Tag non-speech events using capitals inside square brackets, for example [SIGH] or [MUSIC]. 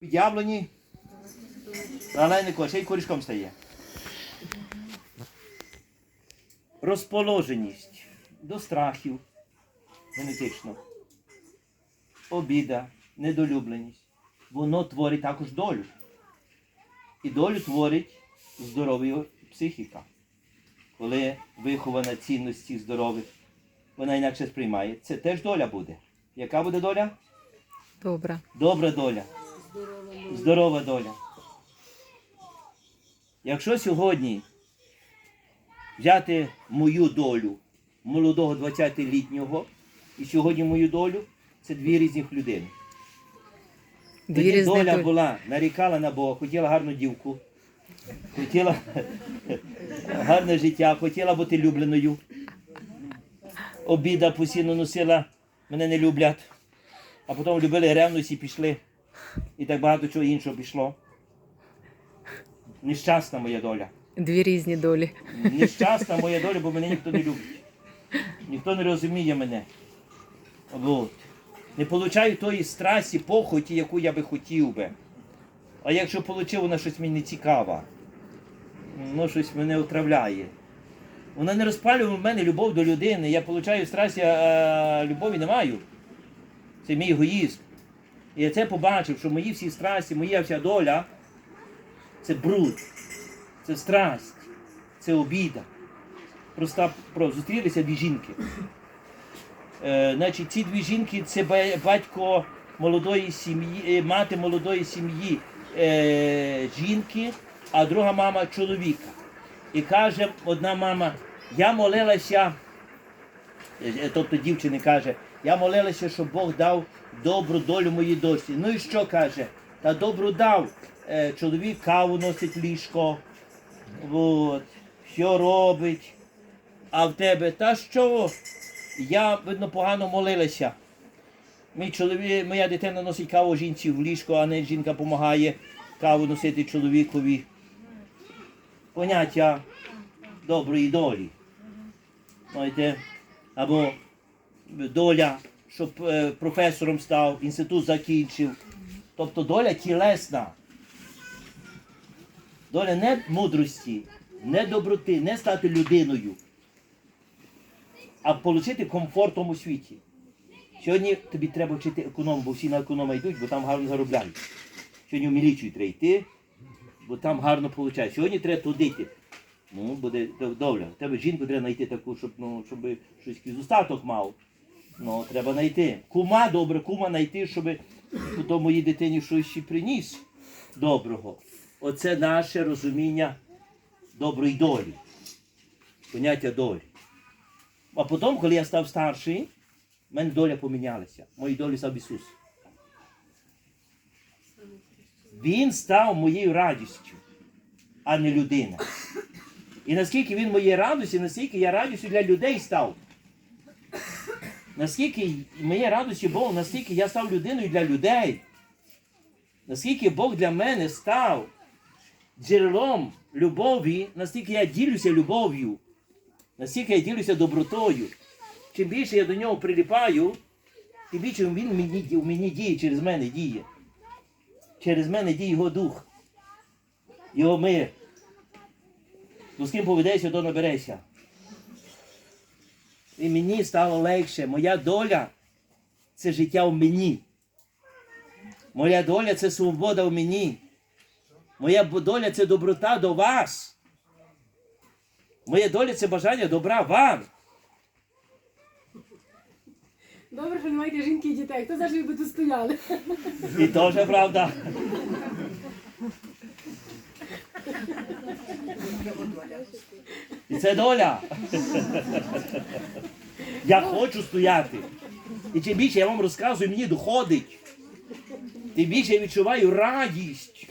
Під яблуні, але не ще й корішком стає. Розположеність до страхів, генетично, обіда, недолюбленість. Воно творить також долю. І долю творить здорова психіка. Коли вихована цінності здорових, вона інакше сприймає. Це теж доля буде. Яка буде доля? Добре. Добра доля. Здорова доля. Якщо сьогодні взяти мою долю молодого 20-літнього і сьогодні мою долю, це дві різних людини. Дві Тоді різні доля була, нарікала на Бога, хотіла гарну дівку, хотіла [LAUGHS] гарне життя, хотіла бути любленою. Обіда постійно носила, мене не люблять. А потім любили ревність і пішли. І так багато чого іншого пішло. Нещасна моя доля. Дві різні долі. Нещасна моя доля, бо мене ніхто не любить. Ніхто не розуміє мене. От. Не получаю тої страсті, похоті, яку я би хотів би. А якщо получив, вона щось мені не цікава. Воно щось мене отравляє. Вона не розпалює в мене любов до людини. Я получаю страсть, а любові не маю. Це мій егоїзм. І я це побачив, що мої всі страсті, моя вся доля це бруд, це страсть, це обіда. Просто про, зустрілися дві жінки. Е, значить, ці дві жінки це ба- батько молодої сім'ї, е, мати молодої сім'ї е, жінки, а друга мама чоловіка. І каже одна мама, я молилася, е, е, тобто дівчини каже, я молилася, щоб Бог дав добру долю моїй дочці. Ну і що каже? Та добру дав. Е, чоловік каву носить ліжко, от, що робить. А в тебе, та що? Я, видно, погано молилася. Мій чоловік, моя дитина носить каву жінці в ліжко, а не жінка допомагає каву носити чоловікові. Поняття доброї долі. Знаєте, або доля, щоб е, професором став, інститут закінчив. Тобто доля тілесна. Доля не мудрості, не доброти, не стати людиною, а отримати комфорт в тому світі. Сьогодні тобі треба вчити економ, бо всі на економа йдуть, бо там гарно заробляють. Сьогодні в міліцію треба йти, бо там гарно виходить. Сьогодні треба туди. Ну, буде доля. Тебе жінку треба знайти таку, щоб, ну, щоб щось достаток мав. Ну, треба знайти. Кума добре, кума знайти, щоб потім моїй дитині щось ще приніс доброго. Оце наше розуміння доброї долі. Поняття долі. А потім, коли я став старший, в мене доля помінялася. Мої долі став Ісус. Він став моєю радістю, а не людина. І наскільки він моєю радістю, наскільки я радістю для людей став. Наскільки моє радості Бог, наскільки я став людиною для людей. Наскільки Бог для мене став джерелом любові, настільки я ділюся любов'ю, настільки я ділюся добротою. Чим більше я до нього приліпаю, тим більше він мені, в мені діє, через мене діє. Через мене діє його дух, його мир. Ну, з ким поведешся, то наберешся. І мені стало легше. Моя доля це життя в мені. Моя доля це свобода в мені. Моя доля це доброта до вас. Моя доля це бажання добра вам. Добре, що не маєте жінки і дітей. Хто завжди би тут стояли? І теж правда. І це доля. Я хочу стояти. І чим більше я вам розказую, мені доходить. Тим більше я відчуваю радість.